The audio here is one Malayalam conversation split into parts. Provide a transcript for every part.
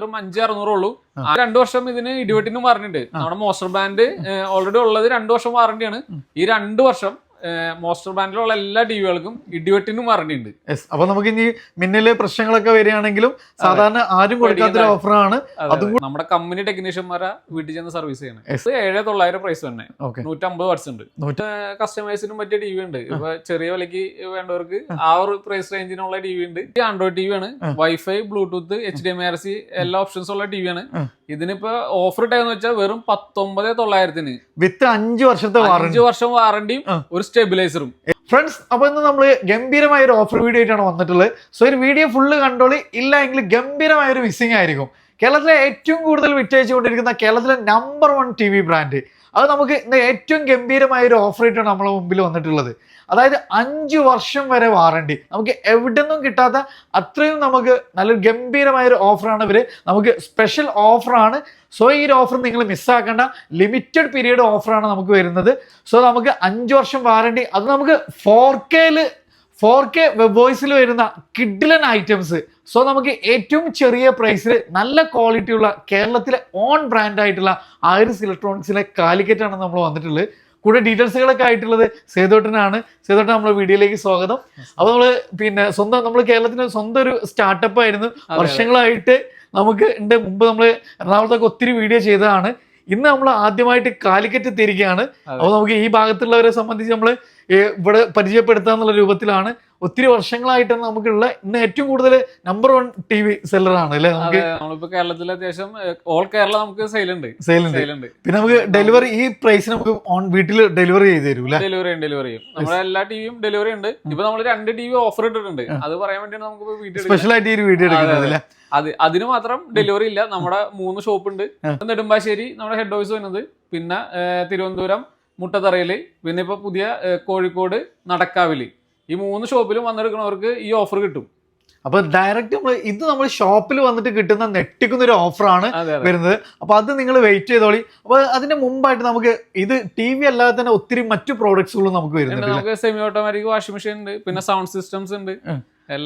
വെറും അഞ്ച് അറുന്നൂറുള്ളൂ ആ രണ്ടു വർഷം ഇതിന് ഇടിവെട്ടിനും വാറണ്ടി നമ്മുടെ മോസ്റ്റർ ബാൻഡ് ഓൾറെഡി ഉള്ളത് രണ്ടു വർഷം വാറണ്ടിയാണ് ഈ രണ്ടു വർഷം മോസ്റ്റർ ബാൻഡിലുള്ള എല്ലാ ടിവികൾക്കും ഇടിവെട്ടിനും വാറണ്ടിണ്ട് യെസ് അപ്പൊ നമുക്ക് ഇനി മിന്നൽ പ്രശ്നങ്ങളൊക്കെ വരികയാണെങ്കിലും സാധാരണ ആരും കൊടുക്കാത്തൊരു ഓഫറാണ് നമ്മുടെ കമ്പനി ടെക്നീഷ്യന്മാരെ വീട്ടിൽ ചെന്ന് സർവീസ് ചെയ്യണം. ഏഴ് തൊള്ളായിരം പ്രൈസ് തന്നെ. നൂറ്റമ്പത് വാട്സ് ഉണ്ട് കസ്റ്റമൈസിനും കസ്റ്റമേഴ്സിനും പറ്റിയ ടി വി ഉണ്ട് ഇപ്പൊ ചെറിയ വിലക്ക് വേണ്ടവർക്ക് ആ. ഒരു പ്രൈസ് റേഞ്ചിനുള്ള ടി വി ഉണ്ട്. ആൻഡ്രോയിഡ് ടി വി ആണ്. Wifi bluetooth H D M R C എല്ലാ ഓപ്ഷൻസ് ഉള്ള ടി വി ആണ് ഇതിനിപ്പോ ഓഫർ ഇട്ടെന്ന് വെച്ചാൽ വെറും പത്തൊമ്പത് തൊള്ളായിരത്തിന്. വിത്ത് അഞ്ച് വർഷത്തെ അഞ്ച് വർഷം വാറണ്ടിയും ഒരു സ്റ്റെബിലൈസറും. ഫ്രണ്ട്സ് അപ്പൊ ഇന്ന് നമ്മൾ ഗംഭീരമായ ഒരു ഓഫർ വീഡിയോ ആയിട്ടാണ് വന്നിട്ടുള്ളത്. സോ ഒരു വീഡിയോ ഫുള്ള് കണ്ടോളി ഇല്ല എങ്കിൽ ഗംഭീരമായ ഒരു മിസ്സിംഗ് ആയിരിക്കും. കേരളത്തിലെ ഏറ്റവും കൂടുതൽ വിറ്റയച്ചുകൊണ്ടിരിക്കുന്ന കേരളത്തിലെ number one T V brand അത് നമുക്ക് ഇന്ന് ഏറ്റവും ഗംഭീരമായ ഒരു ഓഫർ ആയിട്ടാണ് നമ്മളെ മുമ്പിൽ വന്നിട്ടുള്ളത്. അതായത് അഞ്ച് വർഷം വരെ വാറണ്ടി നമുക്ക് എവിടെ നിന്നും കിട്ടാത്ത അത്രയും നമുക്ക് നല്ലൊരു ഗംഭീരമായ ഒരു ഓഫറാണ് ഇവർ നമുക്ക് സ്പെഷ്യൽ ഓഫറാണ് സോ ഈ ഒരു ഓഫർ നിങ്ങൾ മിസ്സാക്കേണ്ട ലിമിറ്റഡ് പീരീഡ് ഓഫറാണ് നമുക്ക് വരുന്നത്. സോ നമുക്ക് അഞ്ച് വർഷം വാറണ്ടി അത് നമുക്ക് ഫോർ കെയിൽ ഫോർ കെ വെബ് വോയിസിൽ വരുന്ന കിഡിലൻ ഐറ്റംസ് സോ നമുക്ക് ഏറ്റവും ചെറിയ പ്രൈസിൽ നല്ല ക്വാളിറ്റി ഉള്ള കേരളത്തിലെ ഓൺ ബ്രാൻഡ് ആയിട്ടുള്ള ആയിരസ് ഇലക്ട്രോണിക്സിലെ കാലിക്കറ്റാണ് നമ്മൾ വന്നിട്ടുള്ളത്. കൂടെ ഡീറ്റെയിൽസുകളൊക്കെ ആയിട്ടുള്ളത് സേതോട്ടനാണ് സേതോട്ടൻ നമ്മുടെ വീഡിയോയിലേക്ക് സ്വാഗതം. അപ്പോൾ നമ്മൾ പിന്നെ സ്വന്തം നമ്മൾ കേരളത്തിന് സ്വന്തം ഒരു സ്റ്റാർട്ടപ്പ് ആയിരുന്നു. വർഷങ്ങളായിട്ട് നമുക്ക് ഉണ്ട്. മുമ്പ് നമ്മൾ എറണാകുളത്തൊക്കെ ഒത്തിരി വീഡിയോ ചെയ്തതാണ്. ഇന്ന് നമ്മൾ ആദ്യമായിട്ട് കാലിക്കറ്റ് തിരികെയാണ്. അപ്പോൾ നമുക്ക് ഈ ഭാഗത്തുള്ളവരെ സംബന്ധിച്ച് നമ്മൾ ഇവിടെ പരിചയപ്പെടുത്തുക എന്നുള്ള രൂപത്തിലാണ് ഒത്തിരി വർഷങ്ങളായിട്ട് നമുക്കുള്ള ഇന്ന് ഏറ്റവും കൂടുതൽ നമ്പർ വൺ ടി വി സെല്ലറാണ് അല്ലേ? നമുക്ക് നമ്മളിപ്പോ കേരളത്തിൽ അത്യാവശ്യം ഓൾ കേരള നമുക്ക് സെയിലുണ്ട് സെയിലുണ്ട് പിന്നെ നമുക്ക് ഡെലിവറി ഈ പ്രൈസ് നമുക്ക് ഓൺ വീട്ടിൽ ഡെലിവറി ചെയ്ത് തരും ഡെലിവറി ചെയ്യും ഡെലിവറി ചെയ്യും. നമ്മുടെ എല്ലാ ടിവിയും ഡെലിവറി ഉണ്ട്. ഇപ്പൊ നമ്മൾ രണ്ട് ടി വി ഓഫർ ഇട്ടിട്ടുണ്ട്. അത് പറയാൻ വേണ്ടിയാണ് നമുക്ക് വീട്ടിൽ സ്പെഷ്യൽ ആയിട്ട് ഈ ഒരു വീഡിയോ എടുക്കുന്നത് അതെ. അത് അതിന് മാത്രം ഡെലിവറി ഇല്ല. നമ്മുടെ മൂന്ന് ഷോപ്പ് ഉണ്ട്. നെടുമ്പാശ്ശേരി നമ്മുടെ ഹെഡ് ഓഫീസ് വരുന്നത്. പിന്നെ തിരുവനന്തപുരം മുട്ടത്തറയിൽ. പിന്നെ ഇപ്പോൾ പുതിയ കോഴിക്കോട് നടക്കാവിലി. ഈ മൂന്ന് ഷോപ്പിലും വന്നെടുക്കുന്നവർക്ക് ഈ ഓഫർ കിട്ടും. അപ്പൊ ഡയറക്റ്റ് നമ്മൾ ഇത് നമ്മൾ ഷോപ്പിൽ വന്നിട്ട് കിട്ടുന്ന നെട്ടിക്കുന്ന ഒരു ഓഫറാണ് വരുന്നത്. അപ്പൊ അത് നിങ്ങൾ വെയിറ്റ് ചെയ്തോളി. അപ്പൊ അതിന്റെ മുമ്പായിട്ട് നമുക്ക് ഇത് ടി വി അല്ലാതെ തന്നെ ഒത്തിരി മറ്റു പ്രോഡക്ട്സുകളും നമുക്ക് വരുന്നുണ്ട് നമുക്ക് സെമി ഓട്ടോമാറ്റിക് വാഷിംഗ് മെഷീൻ ഉണ്ട്. പിന്നെ സൗണ്ട് സിസ്റ്റംസ് ഉണ്ട്.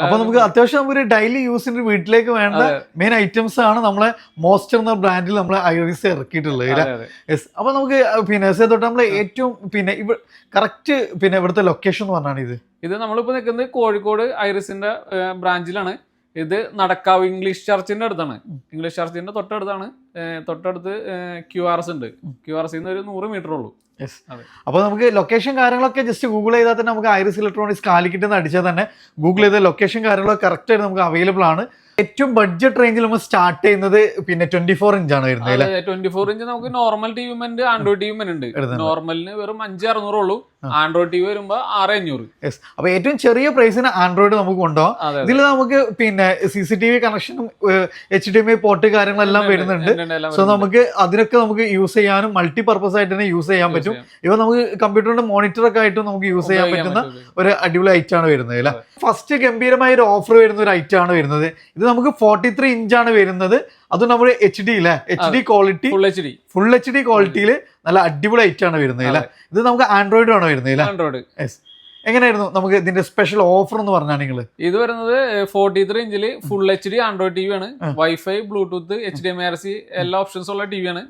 അപ്പൊ നമുക്ക് അത്യാവശ്യം നമുക്ക് ഡെയിലി യൂസിന് വീട്ടിലേക്ക് വേണ്ട മെയിൻ ഐറ്റംസ് ആണ് നമ്മളെ മോസ്റ്റർ എന്ന ബ്രാൻഡിൽ നമ്മളെ ഐറിസ് ഇറക്കിയിട്ടുള്ളത്. അപ്പൊ നമുക്ക് പിന്നെ തൊട്ട് നമ്മളെ ഏറ്റവും പിന്നെ ഇവ കറക്റ്റ് പിന്നെ ഇവിടുത്തെ ലൊക്കേഷൻ എന്ന് പറഞ്ഞാണ് ഇത് ഇത് നമ്മളിപ്പോ നിൽക്കുന്നത് കോഴിക്കോട് ഐറിസിന്റെ ബ്രാഞ്ചിലാണ് ഇത് നടക്കാവ് ഇംഗ്ലീഷ് ചർച്ചിന്റെ അടുത്താണ്. ഇംഗ്ലീഷ് ചർച്ചിന്റെ തൊട്ടടുത്താണ്. തൊട്ടടുത്ത് ക്യു ആർ എസ് ഉണ്ട്. ക്യു ആർ എസ് ഒരു നൂറ് മീറ്റർ ഉള്ളൂ. യെസ് അതെ. അപ്പൊ നമുക്ക് ലൊക്കേഷൻ കാര്യങ്ങളൊക്കെ ജസ്റ്റ് ഗൂഗിൾ ചെയ്താൽ തന്നെ നമുക്ക് ഐറിസ് ഇലക്ട്രോണിക്സ് കാലിക്കറ്റ് എന്ന് അടിച്ചാൽ തന്നെ ഗൂഗിൾ ചെയ്ത ലൊക്കേഷൻ കാര്യങ്ങളൊക്കെ കറക്റ്റ് ആയിട്ട് നമുക്ക് അവൈലബിൾ ആണ്. ഏറ്റവും ബഡ്ജറ്റ് റേഞ്ചിൽ നമ്മൾ സ്റ്റാർട്ട് ചെയ്യുന്നത് പിന്നെ ട്വന്റി ഫോർ ഇഞ്ച് ആണ് വരുന്നത് അല്ലേ? ട്വന്റി ഫോർ ഇഞ്ച് നമുക്ക് നോർമൽ ടി വി ഉണ്ട് ആൻഡ്രോയിഡ് ടി വി ഉണ്ട്. നോർമലിന് വെറും അഞ്ച് അറുന്നൂറ് ഉള്ളൂ. ആൻഡ്രോയിഡ് ടി വി വരുമ്പോ ആറ് അഞ്ഞൂറ്. യെസ് അപ്പൊ ഏറ്റവും ചെറിയ പ്രൈസിന് ആൻഡ്രോയിഡ് നമുക്ക് കൊണ്ടുപോകാം ഇതിൽ നമുക്ക് പിന്നെ സി സി ടി വി കണക്ഷനും H D M I port കാര്യങ്ങളെല്ലാം വരുന്നുണ്ട്. സോ നമുക്ക് അതിനൊക്കെ നമുക്ക് യൂസ് ചെയ്യാനും മൾട്ടി പർപ്പസ് ആയിട്ട് തന്നെ യൂസ് ചെയ്യാൻ പറ്റും. ഇവ നമുക്ക് കമ്പ്യൂട്ടറിന്റെ മോണിറ്റർ ഒക്കെ ആയിട്ടും നമുക്ക് യൂസ് ചെയ്യാൻ പറ്റുന്ന ഒരു അടിപൊളി ഐറ്റം ആണ് വരുന്നത് അല്ലേ? ഫസ്റ്റ് ഗംഭീരമായ ഒരു ഓഫർ വരുന്ന ഒരു ഐറ്റം ആണ് വരുന്നത്. ഇത് നമുക്ക് ഫോർട്ടി ത്രീ ഇഞ്ച് ആണ് വരുന്നത്. അത് നമ്മൾ എച്ച് ഡി അല്ലേ H D quality full H D full H D ക്വാളിറ്റിയിൽ നല്ല അടിപൊളി ഐറ്റം ആണ് വരുന്നത് അല്ലേ? ഇത് നമുക്ക് ആൻഡ്രോയിഡ് ആണ് വരുന്നത് ആൻഡ്രോയിഡ് എങ്ങനെയായിരുന്നു നമുക്ക് ഇതിന്റെ സ്പെഷ്യൽ ഓഫർ എന്ന് പറഞ്ഞാൽ നിങ്ങൾ ഇത് വരുന്നത് ഫോർട്ടി ത്രീ ഇഞ്ചിൽ full H D android T V ആണ്. Wifi bluetooth H D M R C എല്ലാ ഓപ്ഷൻസ് ഉള്ള ടി വി ആണ്.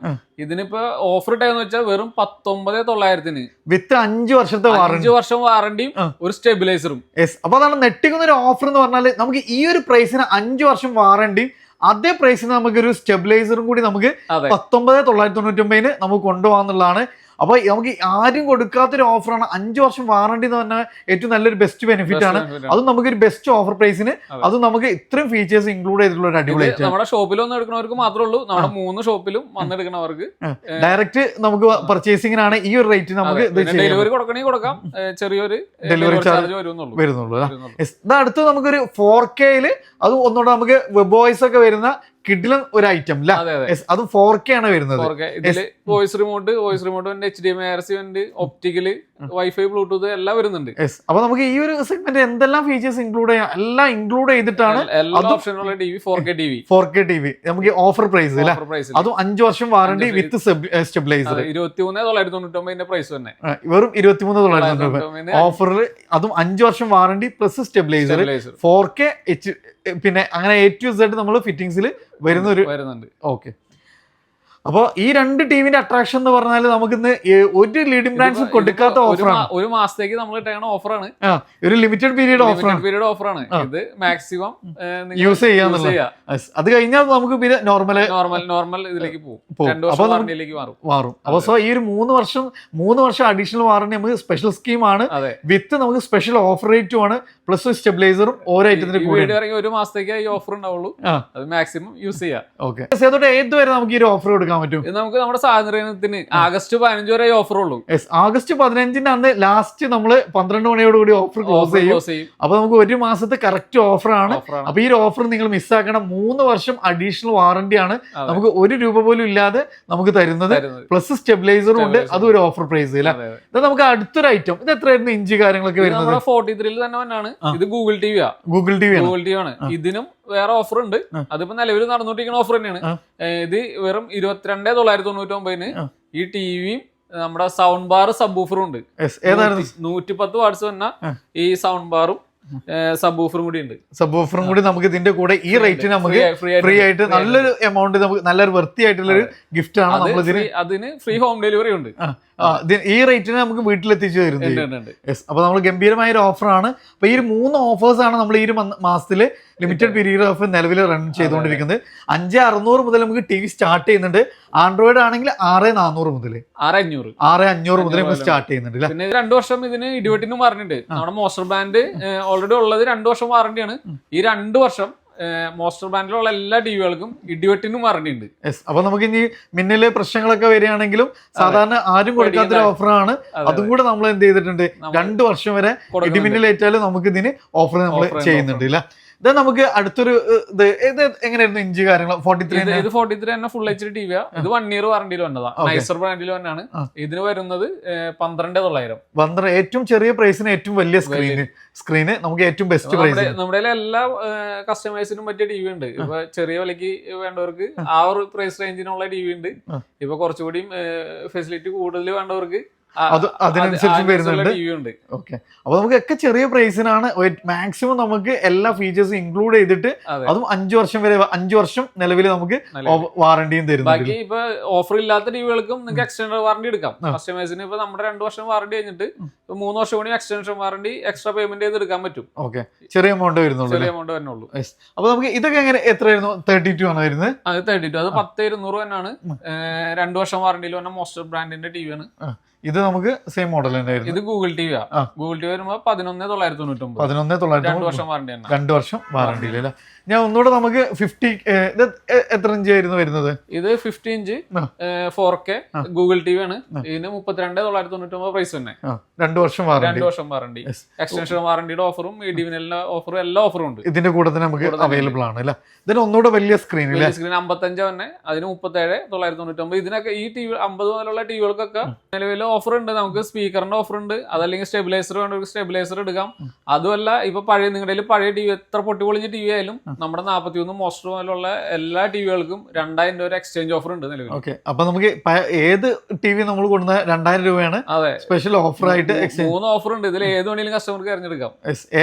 ഇതിനിപ്പോ ഓഫർ ഇട്ടെന്ന് വെച്ചാൽ വെറും പത്തൊമ്പത് തൊള്ളായിരത്തിന്. വിത്ത് അഞ്ച് വർഷത്തെ അഞ്ച് വർഷം വാറണ്ടിയും ഒരു സ്റ്റെബിലൈസറും യെസ് അപ്പൊ അതാണ് നെട്ടിക്കുന്ന ഒരു ഓഫർ എന്ന് പറഞ്ഞാൽ നമുക്ക് ഈ ഒരു പ്രൈസിന് അഞ്ച് വർഷം വാറണ്ടി അതേ പ്രൈസിന് നമുക്ക് ഒരു സ്റ്റെബിലൈസറും കൂടി നമുക്ക് പത്തൊമ്പത് തൊള്ളായിരത്തി തൊണ്ണൂറ്റി ഒമ്പതിന് നമുക്ക് കൊണ്ടുപോകാന്നുള്ളതാണ് അപ്പൊ നമുക്ക് ആരും കൊടുക്കാത്തൊരു ഓഫറാണ് അഞ്ച് വർഷം വാറണ്ടി എന്ന് പറഞ്ഞാൽ ഏറ്റവും നല്ലൊരു ബെസ്റ്റ് ബെനിഫിറ്റ് ആണ്. അതും നമുക്കൊരു ബെസ്റ്റ് ഓഫർ പ്രൈസിന് അത്. നമുക്ക് ഇത്രയും ഫീച്ചേഴ്സ് ഇൻക്ലൂഡ് ചെയ്തിട്ടുള്ള ഒരു അടിപൊളി നമ്മുടെ ഷോപ്പിൽ വന്ന് എടുക്കുന്നവർക്ക് മാത്രമേ ഉള്ളൂ. നമ്മുടെ മൂന്ന് ഷോപ്പിലും വന്നെടുക്കുന്നവർക്ക് ഡയറക്റ്റ് നമുക്ക് പർച്ചേസിങ്ങിനാണ് ഈ ഒരു റേറ്റ് നമുക്ക് ഡെലിവറി കൊടുക്കണമെങ്കിൽ കൊടുക്കാം. ചെറിയൊരു ഡെലിവറി ചാർജ് വരുന്നുള്ളൂ? വരുന്നുള്ളൂ. അടുത്ത് നമുക്കൊരു ഫോർ കെയിൽ അത് ഒന്നുകൂടെ നമുക്ക് വെബ് വോയിസ് ഒക്കെ വരുന്ന കിഡിലും ഒരു ഐറ്റം അല്ല അതെ ഫോർ കെ ആണ് വരുന്നത്. ഇതിൽ വോയിസ് റിമോട്ട് വോയിസ് റിമോട്ട് ഉണ്ട് H D M R C ഉണ്ട് ഒപ്റ്റിക്കൽ വൈഫൈ ബ്ലൂടൂത്ത് എല്ലാം വരുന്നുണ്ട്. അപ്പൊ നമുക്ക് ഈ ഒരു സെഗ്മെന്റ് എന്തെല്ലാം ഫീച്ചേഴ്സ് ഇൻക്ലൂഡ് ചെയ്യാം? എല്ലാം ഇൻക്ലൂഡ് ചെയ്തിട്ടാണ് എല്ലാ അതും- ഓപ്ഷനുള്ള T V four K T V four K T V നമുക്ക് ഓഫർ പ്രൈസ് അത് അഞ്ചു വർഷം വാറണ്ടി വിത്ത് സ്റ്റെബിലൈസർ ഇരുപത്തി മൂന്ന് തൊള്ളായിരത്തി തൊണ്ണൂറ്റി പ്രൈസ് തന്നെ. വെറും ഇരുപത്തിമൂന്ന് തൊള്ളായിരത്തി തൊണ്ണൂറ്റി ഓഫറിൽ അതും അഞ്ചു വർഷം warranty plus stabiliser. Four K H പിന്നെ അങ്ങനെ എ ടു സെഡ് നമ്മൾ ഫിറ്റിംഗ്സിൽ വരുന്ന ഒരു വരുന്നുണ്ട്. ഓക്കെ അപ്പോൾ ഈ രണ്ട് ടീമിന്റെ അട്രാക്ഷൻ എന്ന് പറഞ്ഞാൽ നമുക്ക് ഇന്ന് ഒരു ലീഡിംഗ് ബ്രാൻഡ്സ് കൊടുക്കാത്ത ഓഫറാണ് ഒരു മാസത്തേക്ക് നമ്മൾ ഇട്ടേക്കണ ഓഫറാണ് ഒരു ലിമിറ്റഡ് പീരീഡ് ഓഫറാണ് പീരീഡ് ഓഫറാണ്. ഇത് മാക്സിമം യൂസ് ചെയ്യാന്നുള്ളത്. അത് കഴിഞ്ഞാൽ നമുക്ക് പിന്നെ നോർമൽ നോർമൽ നോർമൽ ഇതിലേക്ക് പോകും മാറും അപ്പൊ മാറും. മാറും. അപ്പോൾ സോ ഈ ഒരു മൂന്ന് വർഷം മൂന്ന് വർഷം അഡീഷണൽ വാറണ്ടി നമുക്ക് സ്പെഷ്യൽ സ്കീമാണ് വിത്ത് നമുക്ക് സ്പെഷ്യൽ ഓഫർ റേറ്റും ആണ്. പ്ലസ് സ്റ്റെബിലൈസറും ഓരോ ഐറ്റത്തിന് കൂടെ ഒരു മാസത്തേക്ക് ഈ ഓഫർ ഉണ്ടാവുള്ളൂ. അത് മാക്സിമം യൂസ് ചെയ്യാം. ഓക്കെ ഏത് വരെ നമുക്ക് ഈ ഒരു ഓഫർ കൊടുക്കാൻ പറ്റും. നമുക്ക് നമ്മുടെ സ്വാതന്ത്ര്യത്തിന് ആഗസ്റ്റ് പതിനഞ്ച് വരെ ഓഫർ ഉള്ളൂ ആഗസ്റ്റ് പതിനഞ്ചിന് അന്ന് ലാസ്റ്റ് നമ്മൾ പന്ത്രണ്ട് മണിയോട് കൂടി ഓഫർ ക്ലോസ് ചെയ്യും. അപ്പൊ നമുക്ക് ഒരു മാസത്തെ കറക്റ്റ് ഓഫറാണ് ആണ്. അപ്പൊ ഈ ഒരു ഓഫർ നിങ്ങൾ മിസ്സാക്കണം മൂന്ന് വർഷം അഡീഷണൽ വാറന്റി ആണ് നമുക്ക് ഒരു രൂപ പോലും ഇല്ലാതെ നമുക്ക് തരുന്നത്. പ്ലസ് സ്റ്റെബിലൈസറും ഉണ്ട്. അതും ഒരു ഓഫർ പ്രൈസ്. ഇത് നമുക്ക് അടുത്തൊരു ഐറ്റം ഇത് എത്രയായിരുന്നു? ഇഞ്ചി കാര്യങ്ങളൊക്കെ വരുന്നത്? ഫോർട്ടി ത്രീയിൽ തന്നെ തന്നെയാണ് ഇത് Google T V Google T V ആണ്. ഗൂഗിൾ ടി വി ആണ്. ഇതിനും വേറെ ഓഫർ ഉണ്ട്. അതിപ്പോ നിലവിൽ നടന്നുകൊണ്ടിരിക്കുന്ന ഓഫർ തന്നെയാണ്. ഇത് വെറും ഇരുപത്തിരണ്ട് തൊള്ളായിരത്തി തൊണ്ണൂറ്റി ഒമ്പതിന്. ഈ ടിവിയും നമ്മുടെ സൗണ്ട് ബാർ സബ് ഉണ്ട്. നൂറ്റി പത്ത് വാട്സ് വന്ന ഈ സൗണ്ട് ബാറും സബ് ഊഫറും കൂടി ഉണ്ട്. സബ് ഓഫറും കൂടി നമുക്ക് ഇതിന്റെ കൂടെ ഈ റേറ്റ് നമുക്ക് ഫ്രീ ആയിട്ട് നല്ലൊരു എമൗണ്ട് നമുക്ക് നല്ലൊരു വൃത്തി ആയിട്ടുള്ള ഒരു ഗിഫ്റ്റ് ആണ് നമ്മൾ ഇതിന് അതിന് ഫ്രീ ഹോം ഡെലിവറി ഉണ്ട്. ഈ റേറ്റിന് നമുക്ക് വീട്ടിലെത്തിച്ചു തരുന്നു അപ്പൊ നമ്മൾ ഗംഭീരമായ ഒരു ഓഫറാണ് അപ്പൊ ഈ ഒരു മൂന്ന് ഓഫേഴ്സ് ആണ് നമ്മൾ ഈ ഒരു മാസത്തിൽ ലിമിറ്റഡ് പീരീഡ് ഓഫ് നിലവിൽ റൺ ചെയ്തുകൊണ്ടിരിക്കുന്നത്. അഞ്ച് അറുന്നൂറ് മുതൽ നമുക്ക് ടി വി സ്റ്റാർട്ട് ചെയ്യുന്നുണ്ട്. ആൻഡ്രോയിഡ് ആണെങ്കിൽ ആറ് നാനൂറ് മുതൽ ആറ് അഞ്ഞൂറ്. ആറ് അഞ്ഞൂറ് മുതൽ സ്റ്റാർട്ട് ചെയ്യുന്നുണ്ട് പിന്നെ രണ്ട് വർഷം ഇതിന് ഇടിവെട്ടിനും പറഞ്ഞിട്ടുണ്ട്. നമ്മുടെ മോസ്റ്റർ ബാൻഡ് ഓൾറെഡി ഉള്ളത് രണ്ട് വർഷം വാറണ്ടിയാണ് ഈ രണ്ട് വർഷം മോസ്റ്റർ ബാൻഡിലുള്ള എല്ലാ ടിവികൾക്കും ഇടിവെട്ടിനും വാറണ്ടി ഉണ്ട്. അപ്പൊ നമുക്ക് ഇനി മിന്നൽ പ്രശ്നങ്ങളൊക്കെ വരികയാണെങ്കിലും സാധാരണ ആരും കൊടുക്കാത്തൊരു. ഓഫറാണ് അതെ, കൂടെ നമ്മൾ എന്ത് ചെയ്തിട്ടുണ്ട്? രണ്ടു വർഷം വരെ ഇടി ഇടിമിന്നലേറ്റാലും നമുക്ക് ഇതിന് ഓഫർ നമ്മൾ ചെയ്യുന്നുണ്ട് ഇല്ല? ഇത് നമുക്ക് അടുത്തൊരു ഇത് ഇത് എങ്ങനെയായിരുന്നു ഇഞ്ച് കാര്യങ്ങൾ ഫോർട്ടി ത്രീ ഇത് ഫോർട്ടി ത്രീ തന്നെ ഫുൾ എച്ച് ഡി ടി ടിവിയാ ഇത് വൺ ഇയർ വാറണ്ടിയിൽ വന്നതാണ്. നൈസർ ബ്രാൻഡിൽ തന്നെയാണ് ഇതിന് വരുന്നത് പന്ത്രണ്ട് തൊള്ളായിരം. പന്ത്രണ്ട് ഏറ്റവും ചെറിയ പ്രൈസിന് ഏറ്റവും വലിയ സ്ക്രീന് സ്ക്രീന് നമുക്ക് ഏറ്റവും ബെസ്റ്റ് പ്രൈസ് നമ്മുടെ എല്ലാ കസ്റ്റമേഴ്സിനും പറ്റിയ ടി വി ഉണ്ട്. ഇപ്പൊ ചെറിയ വിലക്ക് വേണ്ടവർക്ക് ആ. ഒരു പ്രൈസ് റേഞ്ചിനുള്ള ടി വി ഉണ്ട്. ഇപ്പൊ കുറച്ചുകൂടി ഫെസിലിറ്റി കൂടുതൽ വേണ്ടവർക്ക് അത് അതിനനുസരിച്ച് വരുന്നുണ്ട്. ഓക്കെ അപ്പൊ നമുക്ക് ഒക്കെ ചെറിയ പ്രൈസിനാണ് മാക്സിമം നമുക്ക് എല്ലാ ഫീച്ചേഴ്സും ഇൻക്ലൂഡ് ചെയ്തിട്ട് അതെ. അഞ്ചു വർഷം വരെ അഞ്ചു വർഷം നിലവിൽ നമുക്ക് വാറണ്ടിയും തരുന്നുണ്ട്. ഇപ്പൊ ഓഫർ ഇല്ലാത്ത ടിവികൾക്കും നിങ്ങൾക്ക് എക്സ്റ്റൻഡ് വാറണ്ടി എടുക്കാം. കസ്റ്റമേഴ്സിന് ഇപ്പൊ നമ്മുടെ രണ്ടു വർഷം വാറണ്ടി കഴിഞ്ഞിട്ട് മൂന്ന് വർഷം കൂടി എക്സ്റ്റൻഷൻ വാറണ്ടി എക്സ്ട്രാ പേയ്മെന്റ് ചെയ്ത് എടുക്കാൻ പറ്റും. ഓക്കെ ചെറിയ എമൗണ്ട് വരുന്നുള്ളൂ ചെറിയ? എമൗണ്ട് വരുന്നുള്ളൂ അപ്പൊ നമുക്ക് ഇതൊക്കെ എങ്ങനെ എത്രയായിരുന്നു? തേർട്ടി ടു ആണ് വരുന്നത്? അത് തേർട്ടി ടു അത് പത്ത് ഇരുന്നൂറ് തന്നെയാണ്. രണ്ടു വർഷം വാറണ്ടിയിൽ വന്ന മോസ്റ്റർ ബ്രാൻഡിന്റെ ടി വിയാണ് ഇത് നമുക്ക് സെയിം മോഡൽ തന്നെ ഇത് Google T V. Google T V വരുമ്പോൾ പതിനൊന്ന് തൊള്ളായിരത്തി തൊണ്ണൂറ്റി ഒമ്പത് പതിനൊന്ന് തൊള്ളായിരത്തി വർഷം വാറണ്ടി രണ്ട് വർഷം വാറണ്ടി അല്ലേ? ഞാൻ ഒന്നുകൂടെ നമുക്ക് ഫിഫ്റ്റി ഇത് എത്ര ഇഞ്ച് ആയിരുന്നു വരുന്നത്? ഇത് fifty inch. Four K Google T V ആണ്. ഇതിന് മുപ്പത്തിരണ്ട് തൊള്ളായിരത്തി തൊണ്ണൂറ്റി ഒമ്പത് പ്രൈസ് തന്നെ രണ്ട് വർഷം വാറണ്ടി രണ്ട് വർഷം വാറണ്ടി എക്സ്റ്റൻഷൻ വാറണ്ടിയുടെ ഓഫറും ഈ ഡിവിനലിന്റെ ഓഫറും എല്ലാ ഓഫറും ഉണ്ട്. ഇതിന്റെ കൂടെ തന്നെ നമുക്ക് അവൈലബിൾ ആണ് അല്ലേ? ഇതിന് ഒന്നുകൂടെ വലിയ സ്ക്രീൻ വലിയ സ്ക്രീൻ അമ്പത്തഞ്ച് തന്നെ അതിന് മുപ്പത്തേഴ് തൊള്ളായിരത്തി തൊണ്ണൂറ്റി ഒമ്പത് ഇതിനൊക്കെ ഈ ടി വി അമ്പത് മുതലുള്ള ടിവികൾക്കൊക്കെ നിലവിൽ ഓഫർ ഉണ്ട്. നമുക്ക് സ്പീക്കറിന്റെ ഓഫർ ഉണ്ട്. അതല്ലെങ്കിൽ സ്റ്റെബിലൈസർ വേണ്ട ഒരു സ്റ്റെബിലൈസർ എടുക്കാം. അതുമല്ല ഇപ്പൊ പഴയ നിങ്ങളുടെ പഴയ ടി വി എത്ര പൊട്ടിപൊളിഞ്ഞ ടി വി ആയാലും നമ്മുടെ നാൽപ്പത്തി ഒന്ന് മോസ്റ്റർ മുതലുള്ള എല്ലാ ടിവികൾക്കും രണ്ടായിരം രൂപ ഒരു എക്സ്ചേഞ്ച് ഓഫർ ഉണ്ട് നിലവിൽ ഓക്കെ. അപ്പൊ നമുക്ക് ഏത് ടി വി നമ്മൾ കൊടുക്കുന്ന രണ്ടായിരം രൂപയാണ് അതെ. സ്പെഷ്യൽ ഓഫർ ആയിട്ട് മൂന്ന് ഓഫർ ഉണ്ട്. ഇതിൽ ഏത് വേണമെങ്കിലും കസ്റ്റമർക്ക് തിരഞ്ഞെടുക്കാം.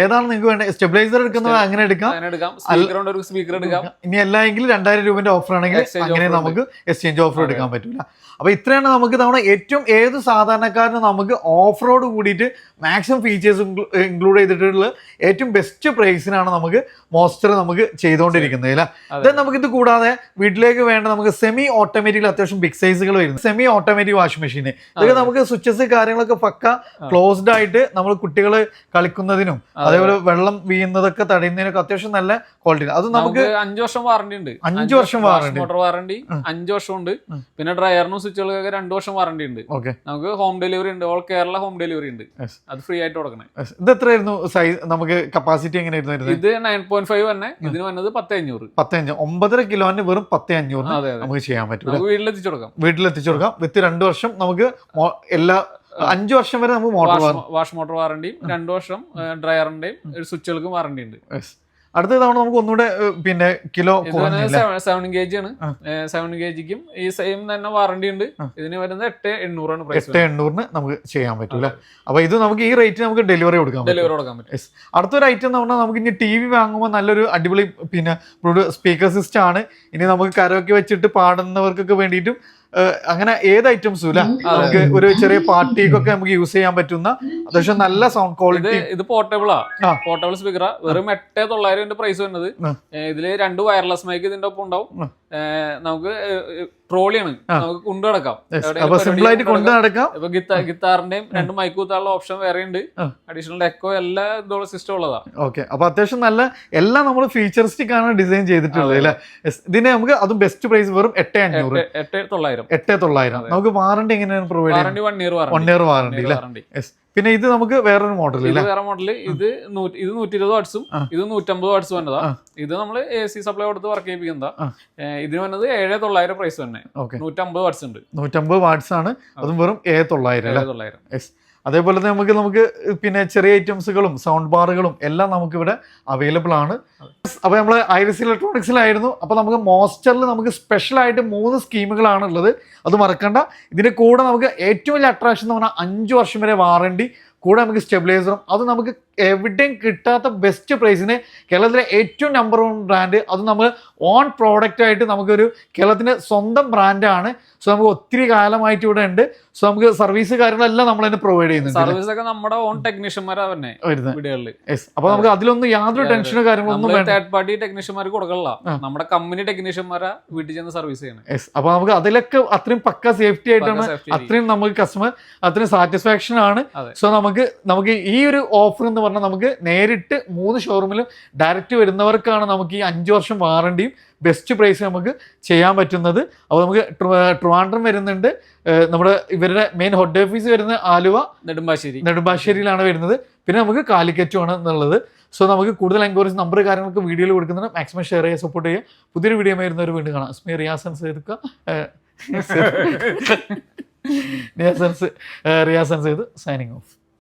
ഏതാണ് നിങ്ങൾക്ക് വേണ്ടത്? സ്റ്റെബിലൈസർ എടുക്കുന്നത് അങ്ങനെ എടുക്കാം. അങ്ങനെ എടുക്കാം. സ്പീക്കർ ഒരു സ്പീക്കർ എടുക്കാം. ഇനി അല്ലെങ്കിൽ രണ്ടായിരം രൂപന്റെ ഓഫർ ആണെങ്കിൽ അങ്ങനെ നമുക്ക് എക്സ്ചേഞ്ച് ഓഫർ എടുക്കാൻ പറ്റില്ല അപ്പൊ ഇത്രയാണ് നമുക്ക് തവണ ഏറ്റവും ഏത് സാധാരണക്കാരനും നമുക്ക് ഓഫ് റോഡ് കൂടിയിട്ട് മാക്സിമം ഫീച്ചേഴ്സ് ഇൻക്ലൂഡ് ചെയ്തിട്ടുള്ള ഏറ്റവും ബെസ്റ്റ് പ്രൈസിനാണ് നമുക്ക് മോസ്റ്റർ നമുക്ക് ചെയ്തുകൊണ്ടിരിക്കുന്നത് അല്ലേ. ദെൻ നമുക്ക് ഇത് കൂടാതെ വീട്ടിലേക്ക് വേണ്ട നമുക്ക് സെമി ഓട്ടോമാറ്റിക് അത്യാവശ്യം ബിഗ് സൈസുകൾ വരുന്നു സെമി ഓട്ടോമാറ്റിക് വാഷിംഗ് മെഷീൻ ഇതൊക്കെ നമുക്ക് സ്വിച്ചസ് കാര്യങ്ങളൊക്കെ പക്ക ക്ലോസ്ഡ് ആയിട്ട് നമ്മൾ കുട്ടികൾ കളിക്കുന്നതിനും അതേപോലെ വെള്ളം വീഴുന്നതൊക്കെ തടയുന്നതിനൊക്കെ അത്യാവശ്യം നല്ല ക്വാളിറ്റി അത് നമുക്ക് നമുക്ക് അഞ്ചു വർഷം വാറണ്ടി ഉണ്ട്. അഞ്ച് വർഷം വാറണ്ടി മോട്ടോർ വാറണ്ടി. അഞ്ചു വർഷം ഉണ്ട് പിന്നെ ഡ്രയറിനും സ്വിച്ചുകൾക്കൊക്കെ രണ്ടു വർഷം വാറണ്ടി ഉണ്ട്. ഓക്കെ. നമുക്ക് ഹോം ഡെലിവറി ഉണ്ട്. ഓൾ കേരള ഹോം ഡെലിവറി ഉണ്ട്. അത് ഫ്രീ ആയിട്ട് കൊടുക്കണേ. ഇത് എത്രയായിരുന്നു സൈസ് നമുക്ക് കപ്പാസിറ്റി എങ്ങനെയായിരുന്നു ഇത് നയൻ പോയിന്റ് ഫൈവ് തന്നെ. ഇതിന് വന്നത് പത്ത് അഞ്ഞൂറ്. പത്ത് അഞ്ഞൂറ് ഒമ്പതര കിലോന് വെറും പത്ത് അഞ്ഞൂറ് നമുക്ക് ചെയ്യാൻ പറ്റും വീട്ടിലെത്തിച്ചു കൊടുക്കാം. വീട്ടിലെത്തിച്ചു കൊടുക്കാം. വിത്ത് രണ്ട് വർഷം നമുക്ക് എല്ലാ അഞ്ചു വർഷം വരെ നമുക്ക് മോട്ടോർ വാഷ് വാഷ് മോട്ടോർ വാറണ്ടിയും രണ്ടു വർഷം ഡ്രയറിന്റെയും സ്വിച്ചുകൾക്കും വാറണ്ടി ഉണ്ട്. അടുത്ത തവണ നമുക്ക് ഒന്നുകൂടെ പിന്നെ കിലോ സെവൻ കെ ജി ആണ്. സെവൻ കെ ജിക്കും ഈ സെയിം തന്നെ വാറണ്ടി ഉണ്ട്. ഇതിന് വരുന്നത് എട്ട് എണ്ണൂറാണ് എട്ട് എണ്ണൂറിന് നമുക്ക് ചെയ്യാൻ പറ്റൂല അപ്പൊ ഇത് നമുക്ക് ഈ റേറ്റ് നമുക്ക് ഡെലിവറി കൊടുക്കാം ഡെലിവറി കൊടുക്കാൻ പറ്റും. അടുത്തൊരു ഐറ്റം എന്ന് പറഞ്ഞാൽ നമുക്ക് ഇനി ടി വി വാങ്ങുമ്പോൾ നല്ലൊരു അടിപൊളി പിന്നെ സ്പീക്കർ സിസ്റ്റം ആണ്. ഇനി നമുക്ക് കരോക്കെ വെച്ചിട്ട് പാടുന്നവർക്കൊക്കെ വേണ്ടിയിട്ടും അങ്ങനെ ഏത് ഐറ്റംസും ഇല്ല. നമുക്ക് ഒരു ചെറിയ പാർട്ടിക്കൊക്കെ നമുക്ക് യൂസ് ചെയ്യാൻ പറ്റുന്ന അത്യാവശ്യം നല്ല സൗണ്ട് ക്വാളിറ്റി ഇത് പോർട്ടബിളാ ആ. പോർട്ടബിൾ സ്പീക്കറാ വെറും എട്ടേ തൊള്ളായിരം പ്രൈസ് വരുന്നത്. ഇതിൽ രണ്ട് വയർലെസ് മൈക്ക് ഇതിന്റെ ഒപ്പം ഉണ്ടാവും നമുക്ക് ട്രോളിയാണ്. നമുക്ക് കൊണ്ടു നടക്കാം. സിമ്പിളായിട്ട് കൊണ്ടു നടക്കാം. ഇപ്പൊ ഗിത്താറിന്റെയും രണ്ട് മൈക്ക് കുത്താനുള്ള ഓപ്ഷൻ വേറെ ഉണ്ട്. അഡീഷണൽ എക്കോ എല്ലാ ഇതുള്ള സിസ്റ്റം ഉള്ളതാ. ഓക്കെ അപ്പൊ അത്യാവശ്യം നല്ല എല്ലാം നമ്മൾ ഫീച്ചറിസ്റ്റിക് ആണ് ഡിസൈൻ ചെയ്തിട്ടുള്ളത് അല്ലെ? ഇതിനെ നമുക്ക് അതും ബെസ്റ്റ് പ്രൈസ് വെറും എട്ട് അഞ്ഞൂറ്. എട്ട് തൊള്ളായിരം. എട്ട് തൊള്ളായിരം. നമുക്ക് വാറണ്ടി എങ്ങനെയാണ് provide warranty one year one year warranty അല്ലേ? പിന്നെ ഇത് നമുക്ക് വേറൊരു മോഡൽ ഇത് വേറെ മോഡൽ ഇത് ഇത് നൂറ്റി ഇരുപത് വാട്സും ഇത് നൂറ്റമ്പത് വാട്സ് വന്നതാ. ഇത് നമ്മൾ എ സി സപ്ലൈ കൊടുത്ത് വർക്ക് ചെയ്യിപ്പിക്കുന്നതാ. ഇതിന് വന്നത് ഏഴ് തൊള്ളായിരം പ്രൈസ് തന്നെ. നൂറ്റമ്പത് വാട്സ് ഉണ്ട്. നൂറ്റമ്പത് വാട്ട്സ് ആണ്. അതും വെറും ഏഴ് തൊള്ളായിരം തൊള്ളായിരം. അതേപോലെ തന്നെ നമുക്ക് നമുക്ക് പിന്നെ ചെറിയ ഐറ്റംസുകളും സൗണ്ട് ബാറുകളും എല്ലാം നമുക്ക് ഇവിടെ അവൈലബിൾ ആണ്. അപ്പോൾ നമ്മൾ ഐറിസ് ഇലക്ട്രോണിക്സിലായിരുന്നു. അപ്പോൾ നമുക്ക് മോസ്റ്ററിൽ നമുക്ക് സ്പെഷ്യലായിട്ട് മൂന്ന് സ്കീമുകളാണ് ഉള്ളത് അത് മറക്കണ്ട. ഇതിന്റെ കൂടെ നമുക്ക് ഏറ്റവും വലിയ അട്രാക്ഷൻ എന്ന് പറഞ്ഞാൽ അഞ്ച് വർഷം വരെ വാറണ്ടി കൂടെ നമുക്ക് സ്റ്റെബിലൈസറും അത് നമുക്ക് എവിടെയും കിട്ടാത്ത ബെസ്റ്റ് പ്രൈസിന് കേരളത്തിലെ ഏറ്റവും നമ്പർ വൺ ബ്രാൻഡ് അത് നമ്മൾ ഓൺ പ്രോഡക്റ്റ് ആയിട്ട് നമുക്കൊരു കേരളത്തിന്റെ സ്വന്തം ബ്രാൻഡാണ് സോ നമുക്ക് ഒത്തിരി കാലമായിട്ട് ഇവിടെ ഉണ്ട്. സോ നമുക്ക് സർവീസ് കാര്യങ്ങളെല്ലാം നമ്മൾ തന്നെ പ്രൊവൈഡ് ചെയ്യുന്നുണ്ട് സർവീസ് ഒക്കെ നമ്മുടെ ഓൺ ടെക്നീഷ്യന്മാരാ തന്നെ അപ്പൊ നമുക്ക് അതിലൊന്നും യാതൊരു. ടെൻഷനോ കാര്യങ്ങളൊന്നും തേർഡ് പാർട്ടി ടെക്നീഷ്യന്മാർക്ക് കൊടുക്കണില്ല. നമ്മുടെ കമ്പനി ടെക്നീഷ്യന്മാരാ വീട്ടിൽ ചെന്ന് സർവീസ് ചെയ്യണം. അപ്പൊ നമുക്ക് അതിലൊക്കെ അത്രയും പക്ക സേഫ്റ്റി ആയിട്ടാണ് അത്രയും നമുക്ക് കസ്റ്റമർ അത്രയും സാറ്റിസ്ഫാക്ഷൻ ആണ്. സോ നമുക്ക് നമുക്ക് ഈ ഒരു ഓഫർ എന്ന് പറഞ്ഞാൽ നമുക്ക് നേരിട്ട് മൂന്ന് ഷോറൂമിലും ഡയറക്റ്റ് വരുന്നവർക്കാണ് നമുക്ക് ഈ അഞ്ച് വർഷം വാറണ്ടിയും ബെസ്റ്റ് പ്രൈസ് നമുക്ക് ചെയ്യാൻ പറ്റുന്നത്. അപ്പോൾ നമുക്ക് ട്രിവാൻഡ്രം വരുന്നുണ്ട്. നമ്മുടെ ഇവരുടെ മെയിൻ ഹെഡ് ഓഫീസ് വരുന്നത് ആലുവ നെടുമ്പാശ്ശേരി. നെടുമ്പാശ്ശേരിയിലാണ് വരുന്നത്. പിന്നെ നമുക്ക് കാലിക്കറ്റുമാണ് എന്നുള്ളത്. സോ നമുക്ക് കൂടുതൽ എൻക്വയറീസ് നമ്പർ കാര്യങ്ങളൊക്കെ വീഡിയോയിൽ കൊടുക്കുന്നുണ്ട്. മാക്സിമം ഷെയർ ചെയ്യുക സപ്പോർട്ട് ചെയ്യുക പുതിയൊരു വീഡിയോ വരുന്നവർ വീണ്ടും കാണാം. സ്മി റിയാസൻസ് എടുക്കുക റിയാസൻസ് റിയാസൻസ് ചെയ്ത് സൈനിങ് ഓഫ്